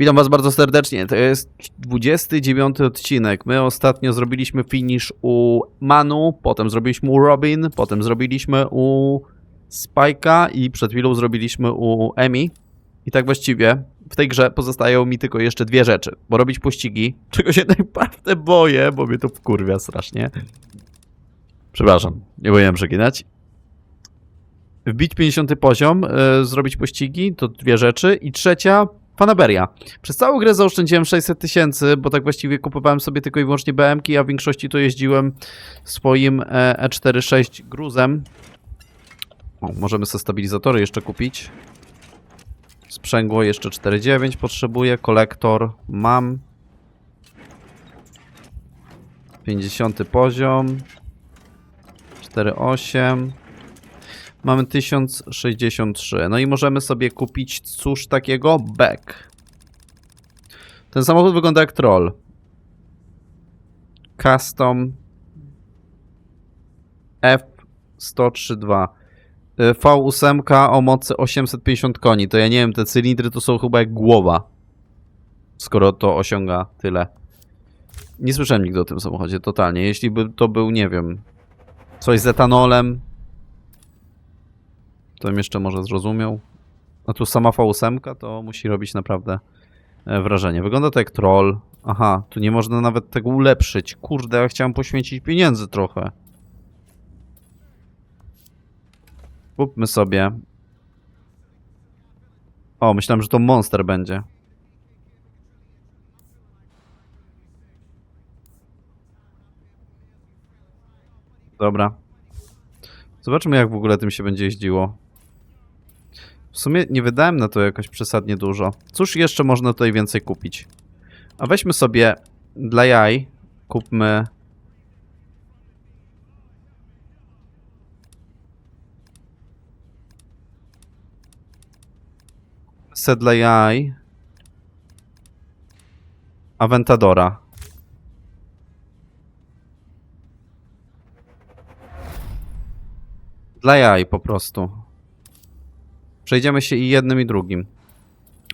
Witam Was bardzo serdecznie. To jest 29 odcinek. My ostatnio zrobiliśmy finish u Manu, potem zrobiliśmy u Robin, potem zrobiliśmy u Spike'a i przed chwilą zrobiliśmy u Emi. I tak właściwie w tej grze pozostają mi tylko jeszcze dwie rzeczy. Bo robić pościgi, czego się naprawdę boję, bo mnie to wkurwia strasznie. Przepraszam, nie powinienem przeginać. Wbić 50 poziom, y, zrobić pościgi, to dwie rzeczy. I trzecia, Fanaberia. Przez całą grę zaoszczędziłem 600 tysięcy, bo tak właściwie kupowałem sobie tylko i wyłącznie BM-ki, a w większości to jeździłem swoim e, E46 gruzem. O, możemy sobie stabilizatory jeszcze kupić. Sprzęgło jeszcze 4,9 potrzebuję. Kolektor mam. 50 poziom. 4,8. Mamy 1063. No i możemy sobie kupić cóż takiego? Back. Ten samochód wygląda jak troll. Custom F1032. Y, V8 o mocy 850 koni. To ja nie wiem, te cylindry to są chyba jak głowa. Skoro to osiąga tyle. Nie słyszałem nigdy o tym samochodzie, totalnie. Jeśli by to był, nie wiem, coś z etanolem, to bym jeszcze może zrozumiał. A tu sama V8 to musi robić naprawdę e, wrażenie. Wygląda to jak troll. Aha, tu nie można nawet tego ulepszyć. Kurde, ja chciałem poświęcić pieniędzy trochę. Kupmy sobie. O, myślałem, że to monster będzie. Dobra. Zobaczmy, jak w ogóle tym się będzie jeździło. W sumie nie wydałem na to jakoś przesadnie dużo. Cóż jeszcze można tutaj więcej kupić? A weźmy sobie dla jaj, kupmy... Set dla jaj. Aventadora. Dla jaj po prostu. Przejdziemy się i jednym i drugim.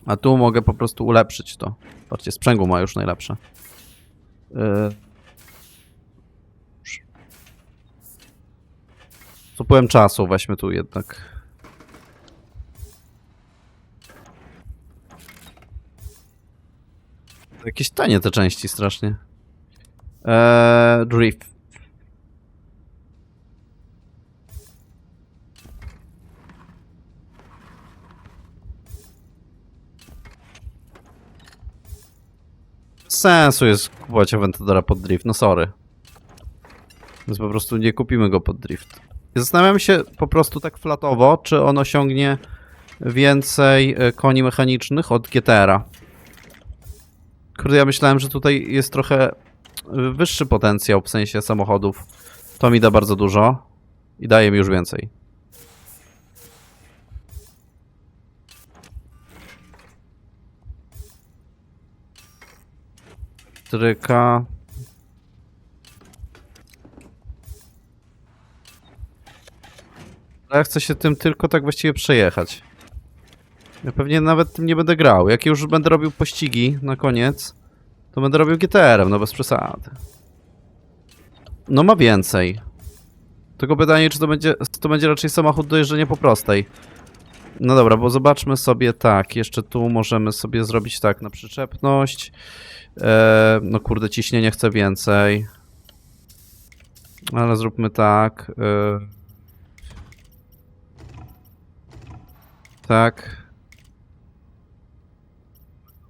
A tu mogę po prostu ulepszyć to. Patrzcie, sprzęgło ma już najlepsze. Yy. Z upływem czasu weźmy tu jednak. Jakieś tanie te części strasznie. Eee, drift. Sensu jest kupować Aventadora pod drift, no sorry. Więc po prostu nie kupimy go pod drift. I Zastanawiam się po prostu tak flatowo, czy on osiągnie więcej e, koni mechanicznych od GTR-a. Kurde, ja myślałem, że tutaj jest trochę e, wyższy potencjał w sensie samochodów. To mi da bardzo dużo i daje mi już więcej. Tryka. Ja chcę się tym tylko tak właściwie przejechać. Ja pewnie nawet tym nie będę grał. Jak już będę robił pościgi na koniec, to będę robił GTR-em, no bez przesady. No ma więcej. Tylko pytanie, czy to będzie, to będzie raczej samochód do jeżdżenia po prostej. No dobra, bo zobaczmy sobie tak. Jeszcze tu możemy sobie zrobić tak na przyczepność. E, no kurde, ciśnienie chcę więcej. Ale zróbmy tak. E, tak.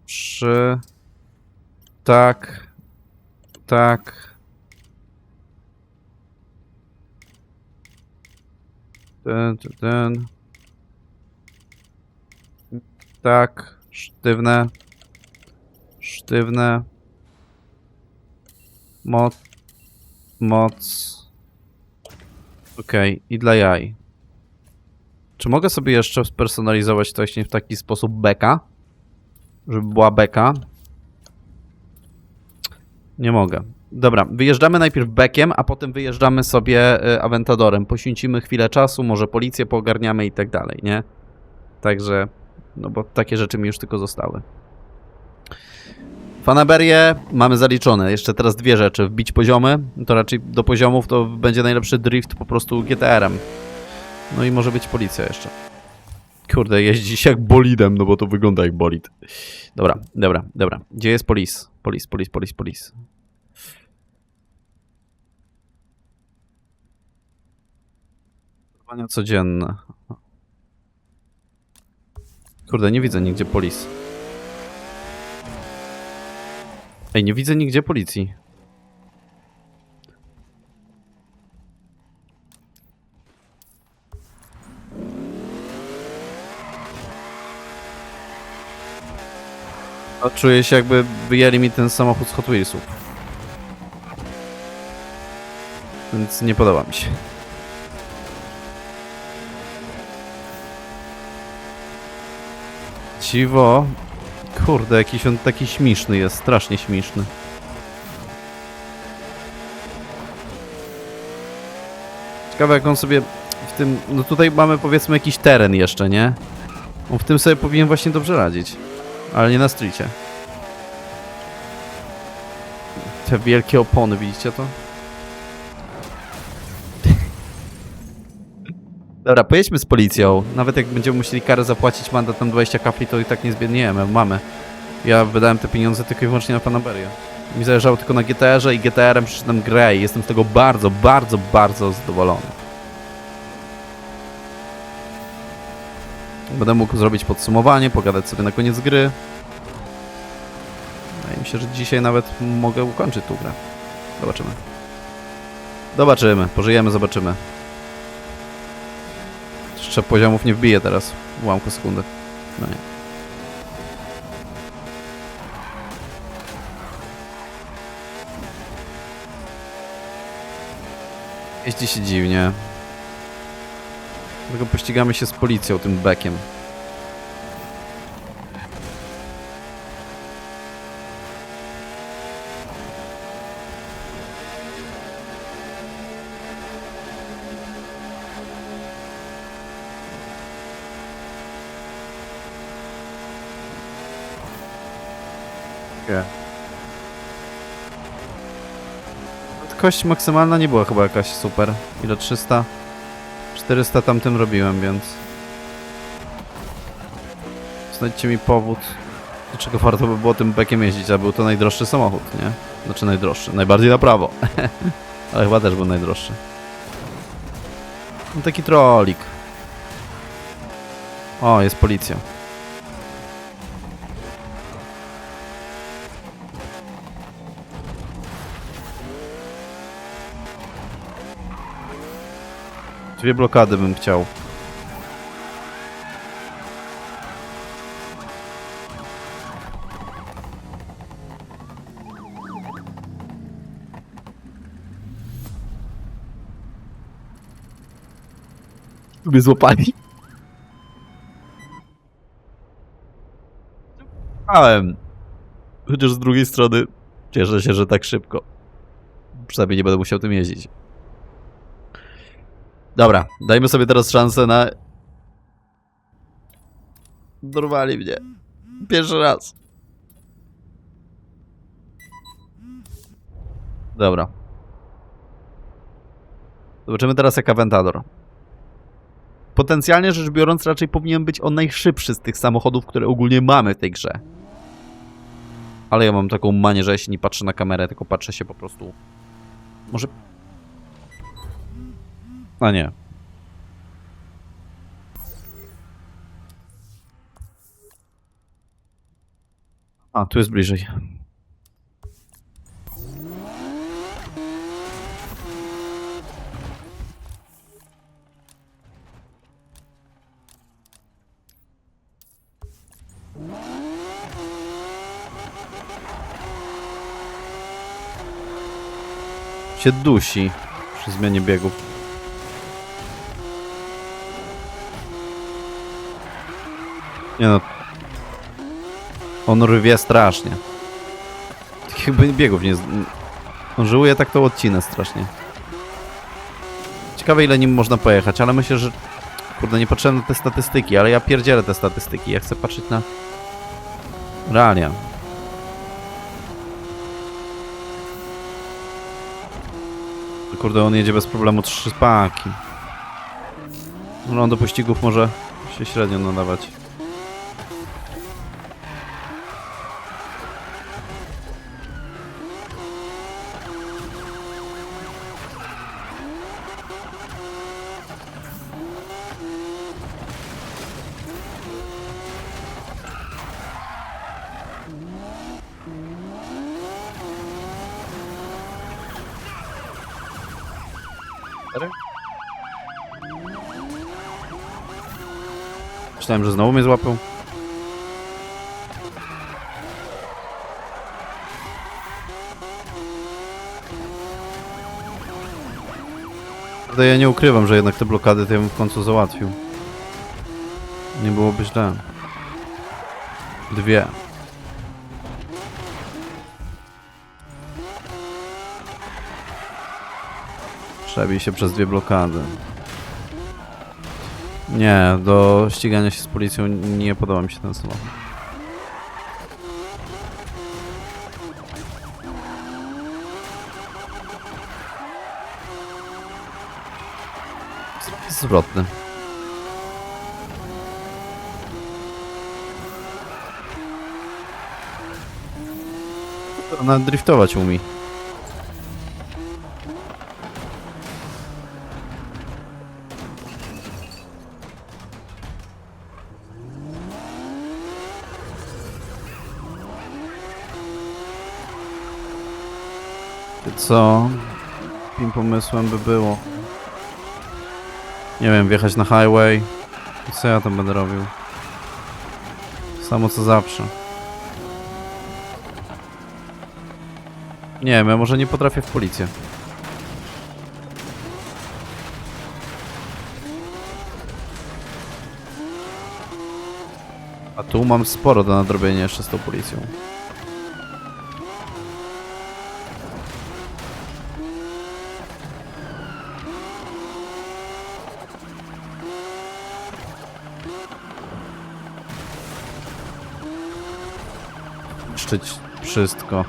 Trzy. Tak. Tak. Ten, ten. Tak. Sztywne. Sztywne. Moc. Moc. Okej, i dla jaj. Czy mogę sobie jeszcze spersonalizować to właśnie w taki sposób beka? Żeby była beka? Nie mogę. Dobra, wyjeżdżamy najpierw bekiem, a potem wyjeżdżamy sobie y, Aventadorem. Poświęcimy chwilę czasu, może policję poogarniamy i tak dalej, nie? Także, no bo takie rzeczy mi już tylko zostały. Fanaberię mamy zaliczone. Jeszcze teraz dwie rzeczy. Wbić poziomy. To raczej do poziomów to będzie najlepszy drift po prostu GTR-em. No i może być policja jeszcze. Kurde, jeździć jak bolidem, no bo to wygląda jak bolid. Dobra, dobra, dobra. Gdzie jest polis? Polis, polis, polis, polis. Codzienne. Kurde, nie widzę nigdzie polis. Ej, nie widzę nigdzie policji. A czuję się jakby wyjęli mi ten samochód z Hot Wheelsów. Więc nie podoba mi się. Dziwo. Kurde, jakiś on taki śmieszny jest, strasznie śmieszny. Ciekawe jak on sobie w tym... No tutaj mamy powiedzmy jakiś teren jeszcze, nie? On w tym sobie powinien właśnie dobrze radzić. Ale nie na streetie. Te wielkie opony, widzicie to? Dobra, pojedźmy z policją. Nawet jak będziemy musieli karę zapłacić mandat tam 20 kafli, to i tak nie zbiedniejemy. Mamy. Ja wydałem te pieniądze tylko i wyłącznie na Panaberię. Mi zależało tylko na GTR-ze i GTR-em przeczytam grę i jestem z tego bardzo, bardzo, bardzo zadowolony. Będę mógł zrobić podsumowanie, pogadać sobie na koniec gry. Wydaje mi się, że dzisiaj nawet mogę ukończyć tą grę. Zobaczymy. Zobaczymy, pożyjemy, zobaczymy. Jeszcze poziomów nie wbiję teraz w ułamku sekundy. No nie. Jeździ się dziwnie. Tylko pościgamy się z policją, tym bekiem. Nie. Kość maksymalna nie była chyba jakaś super. Ile 300? 400 tamtym robiłem, więc... Znajdźcie mi powód, dlaczego warto by było tym bekiem jeździć, a był to najdroższy samochód, nie? Znaczy najdroższy, najbardziej na prawo. Ale chyba też był najdroższy. No taki trolik. O, jest policja. Dwie blokady bym chciał. Mnie złapali. Ałem. Chociaż z drugiej strony cieszę się, że tak szybko. Przynajmniej nie będę musiał tym jeździć. Dobra, dajmy sobie teraz szansę na... Dorwali mnie. Pierwszy raz. Dobra. Zobaczymy teraz jak Aventador. Potencjalnie rzecz biorąc raczej powinien być on najszybszy z tych samochodów, które ogólnie mamy w tej grze. Ale ja mam taką manię, że ja się nie patrzę na kamerę, tylko patrzę się po prostu... Może a nie. A, tu jest bliżej. Się dusi przy zmianie biegów. Nie no. On rwie strasznie. Tak jakby biegów nie... On żyłuje tak to odcina strasznie. Ciekawe ile nim można pojechać, ale myślę, że... Kurde, nie patrzyłem na te statystyki, ale ja pierdzielę te statystyki. Ja chcę patrzeć na... Realia. Kurde, on jedzie bez problemu trzy paki. No, do pościgów może się średnio nadawać. Myślałem, że znowu mnie złapał. Ja nie ukrywam, że jednak te blokady to ja bym w końcu załatwił. Nie byłoby źle. Dwie. Przebij się przez dwie blokady. Nie, do ścigania się z policją nie podoba mi się ten samochód. Zwrotny. Ona driftować umie. Co? Jakim pomysłem by było? Nie wiem, wjechać na highway. Co ja tam będę robił? Samo co zawsze. Nie wiem, ja może nie potrafię w policję. A tu mam sporo do nadrobienia jeszcze z tą policją. Niszczyć wszystko.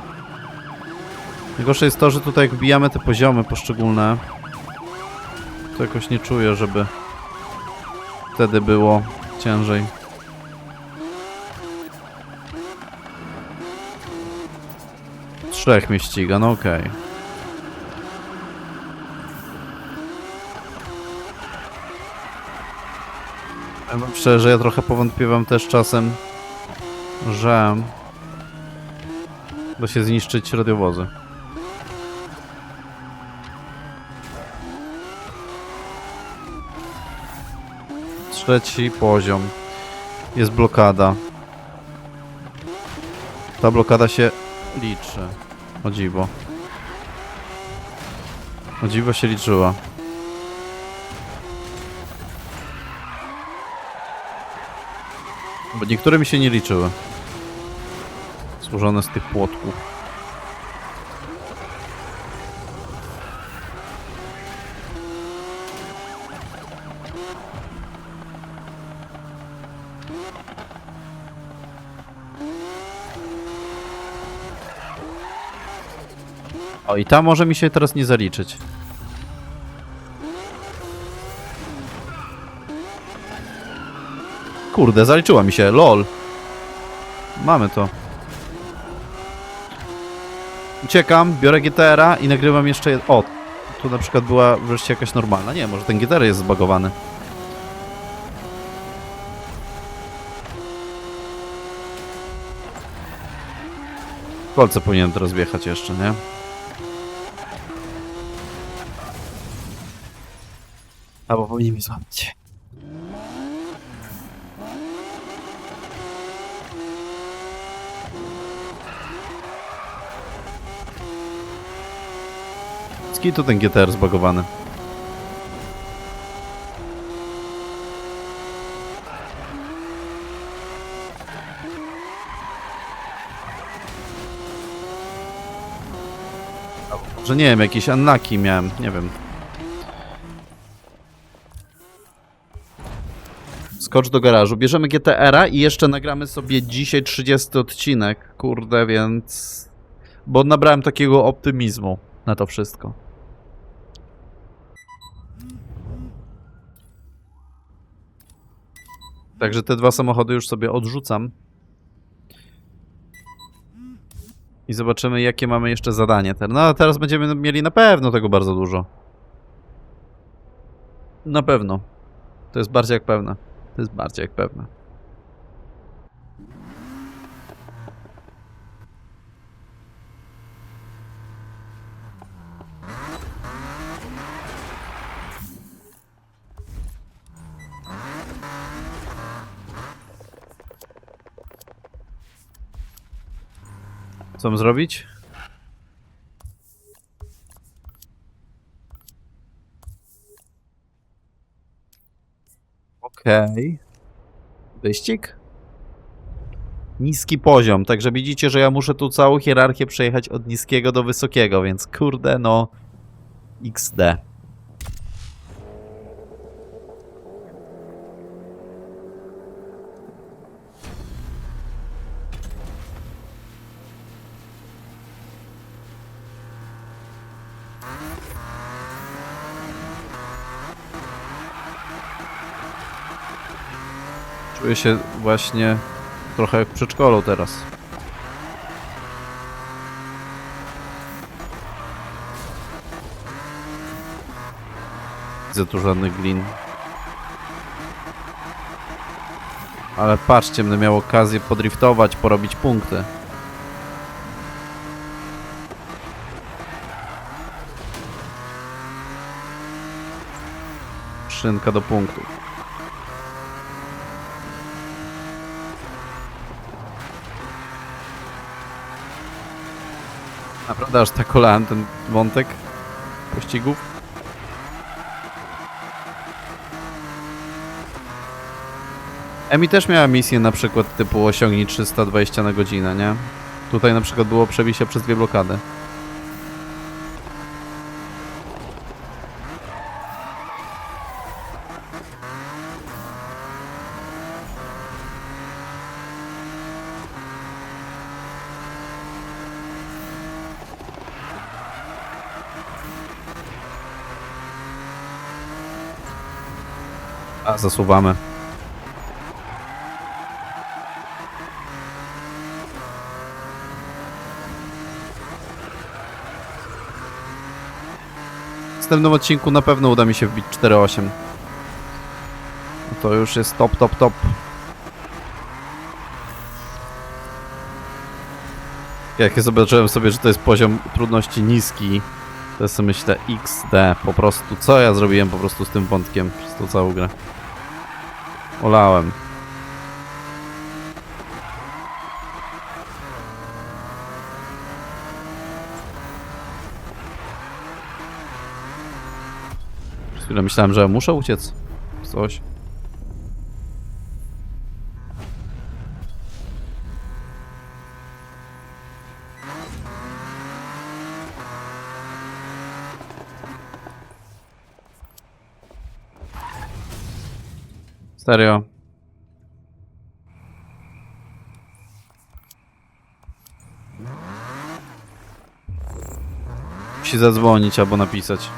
Najgorsze jest to, że tutaj jak wbijamy te poziomy poszczególne, to jakoś nie czuję, żeby wtedy było ciężej. Trzech mnie ściga, no okej. Wam Szczerze, ja trochę powątpiewam też czasem, że da się zniszczyć radiowozy. Trzeci poziom. Jest blokada. Ta blokada się liczy. O dziwo. O dziwo się liczyła. Bo niektóre mi się nie liczyły. Złożone z tych płotków. O, i ta może mi się teraz nie zaliczyć. Kurde, zaliczyła mi się, lol. Mamy to. Uciekam, biorę GTR-a i nagrywam jeszcze... jed- O, tu na przykład była wreszcie jakaś normalna. Nie, może ten GTR jest zbagowany. Kolce powinienem teraz wjechać jeszcze, nie? Albo powinien mi złapać. Skitu ten GTR zbagowany. Że nie wiem, jakieś unlucky miałem, nie wiem. Skocz do garażu. Bierzemy GTR-a i jeszcze nagramy sobie dzisiaj 30 odcinek. Kurde, więc... Bo nabrałem takiego optymizmu na to wszystko. Także te dwa samochody już sobie odrzucam. I zobaczymy, jakie mamy jeszcze zadanie. No, a teraz będziemy mieli na pewno tego bardzo dużo. Na pewno. To jest bardziej jak pewne. To jest bardziej jak pewne. Mam zrobić? Okej. Wyścig? Niski poziom, także widzicie, że ja muszę tu całą hierarchię przejechać od niskiego do wysokiego, więc kurde no... XD. Czuję się właśnie trochę jak w przedszkolu teraz. Widzę tu żadnych glin. Ale patrzcie, będę miał okazję podriftować, porobić punkty. Szynka do punktów. Naprawdę aż tak olałem ten wątek pościgów? Emi też miała misję na przykład typu osiągnij 320 na godzinę, nie? Tutaj na przykład było przebicie przez dwie blokady. Zasuwamy. W następnym odcinku na pewno uda mi się wbić 4.8. No To już jest top, top, top. Jak ja zobaczyłem sobie, że to jest poziom trudności niski, to sobie myślę XD, po prostu, co ja zrobiłem po prostu z tym wątkiem przez tą całą grę. Olałem. Przez chwilę myślałem, że muszę uciec. Coś. Serio. Musi zadzwonić albo napisać.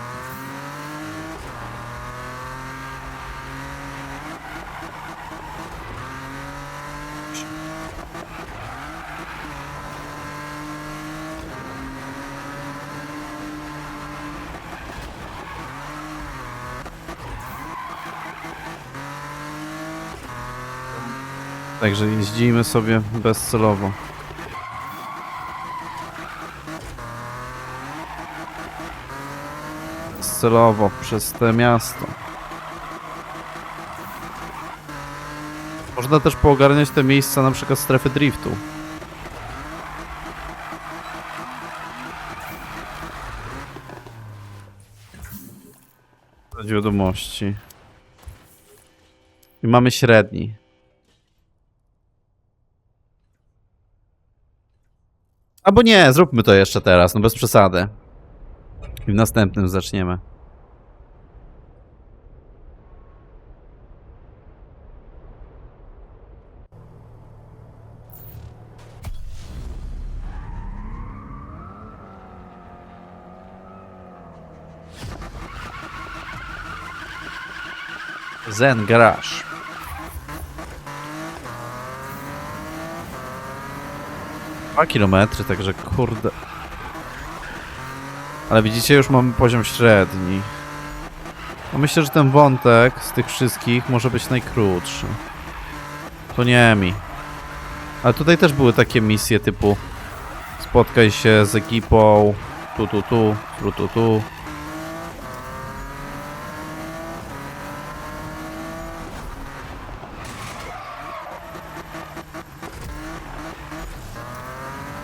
Także jeździmy sobie bezcelowo. Bezcelowo przez te miasto. Można też poogarniać te miejsca, na przykład strefy driftu. Wiadomości. I mamy średni. Albo nie, zróbmy to jeszcze teraz, no bez przesady. I w następnym zaczniemy. Zen Garage. 2 kilometry, także kurde. Ale widzicie, już mamy poziom średni. No myślę, że ten wątek z tych wszystkich może być najkrótszy. To nie mi. Ale tutaj też były takie misje typu spotkaj się z ekipą tu tu tu, tu tu tu.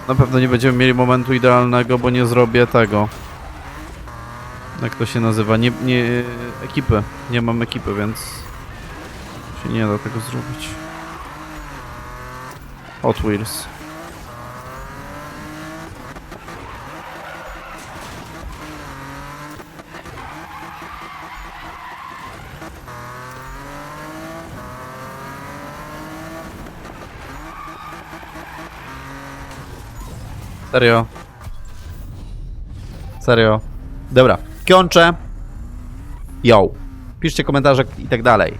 Na pewno nie będziemy mieli momentu idealnego, bo nie zrobię tego. Jak to się nazywa? Nie, nie ekipy. Nie mam ekipy, więc się nie da tego zrobić. Hot Wheels. Serio? Serio? Dobra, kończę. Yo. Piszcie komentarze i tak dalej.